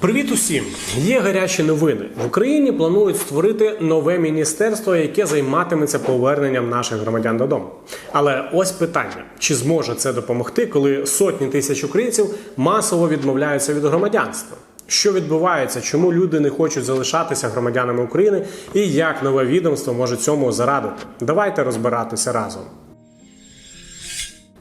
Привіт усім! Є гарячі новини. В Україні планують створити нове міністерство, яке займатиметься поверненням наших громадян додому. Але ось питання: чи зможе це допомогти, коли сотні тисяч українців масово відмовляються від громадянства? Що відбувається, чому люди не хочуть залишатися громадянами України, і як нове відомство може цьому зарадити? Давайте розбиратися разом.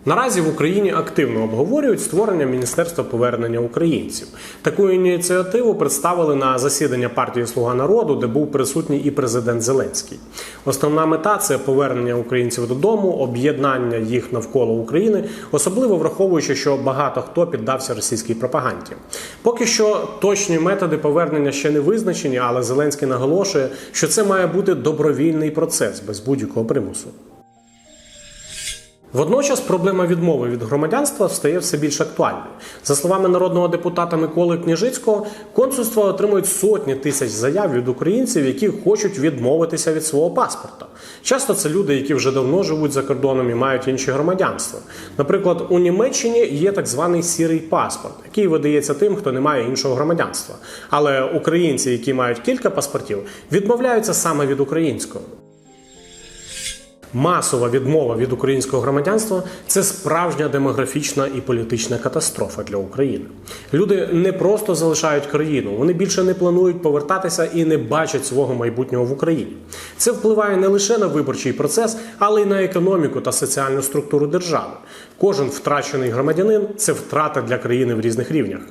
Наразі в Україні активно обговорюють створення Міністерства повернення українців. Таку ініціативу представили на засідання партії Слуга народу, де був присутній і президент Зеленський. Основна мета це повернення українців додому, об'єднання їх навколо України, особливо враховуючи, що багато хто піддався російській пропаганді. Поки що точні методи повернення ще не визначені, але Зеленський наголошує, що це має бути добровільний процес без будь-якого примусу. Водночас проблема відмови від громадянства стає все більш актуальною. За словами народного депутата Миколи Княжицького, консульства отримують сотні тисяч заяв від українців, які хочуть відмовитися від свого паспорта. Часто це люди, які вже давно живуть за кордоном і мають інші громадянства. Наприклад, у Німеччині є так званий сірий паспорт, який видається тим, хто не має іншого громадянства. Але українці, які мають кілька паспортів, відмовляються саме від українського. Масова відмова від українського громадянства це справжня демографічна і політична катастрофа для України. Люди не просто залишають країну, вони більше не планують повертатися і не бачать свого майбутнього в Україні. Це впливає не лише на виборчий процес, але й на економіку та соціальну структуру держави. Кожен втрачений громадянин це втрата для країни в різних рівнях.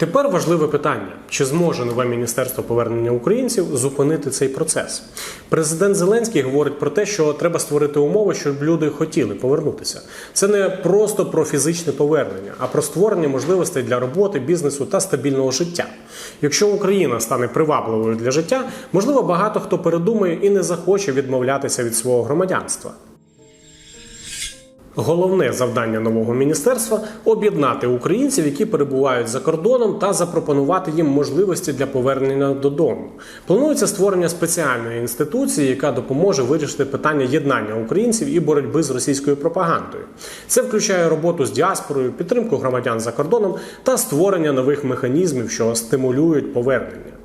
Тепер важливе питання: чи зможе нове міністерство повернення українців зупинити цей процес? Президент Зеленський говорить про те, що треба створити умови, щоб люди хотіли повернутися. Це не просто про фізичне повернення, а про створення можливостей для роботи, бізнесу та стабільного життя. Якщо Україна стане привабливою для життя, можливо, багато хто передумає і не захоче відмовлятися від свого громадянства. Головне завдання нового міністерства об'єднати українців, які перебувають за кордоном, та запропонувати їм можливості для повернення додому. Планується створення спеціальної інституції, яка допоможе вирішити питання єднання українців і боротьби з російською пропагандою. Це включає роботу з діаспорою, підтримку громадян за кордоном та створення нових механізмів, що стимулюють повернення.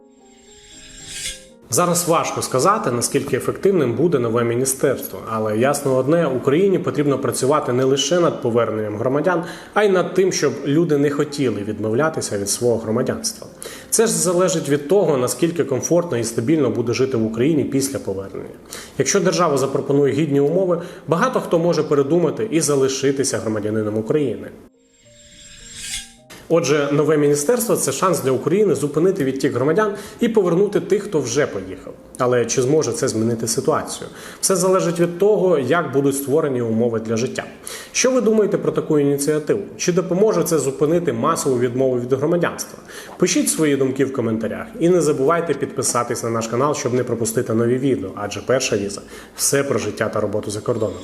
Зараз важко сказати, наскільки ефективним буде нове міністерство, але ясно одне, Україні потрібно працювати не лише над поверненням громадян, а й над тим, щоб люди не хотіли відмовлятися від свого громадянства. Це ж залежить від того, наскільки комфортно і стабільно буде жити в Україні після повернення. Якщо держава запропонує гідні умови, багато хто може передумати і залишитися громадянином України. Отже, нове міністерство це шанс для України зупинити відтік громадян і повернути тих, хто вже поїхав. Але чи зможе це змінити ситуацію? Все залежить від того, як будуть створені умови для життя. Що ви думаєте про таку ініціативу? Чи допоможе це зупинити масову відмову від громадянства? Пишіть свої думки в коментарях і не забувайте підписатись на наш канал, щоб не пропустити нові відео, адже перша віза все про життя та роботу за кордоном.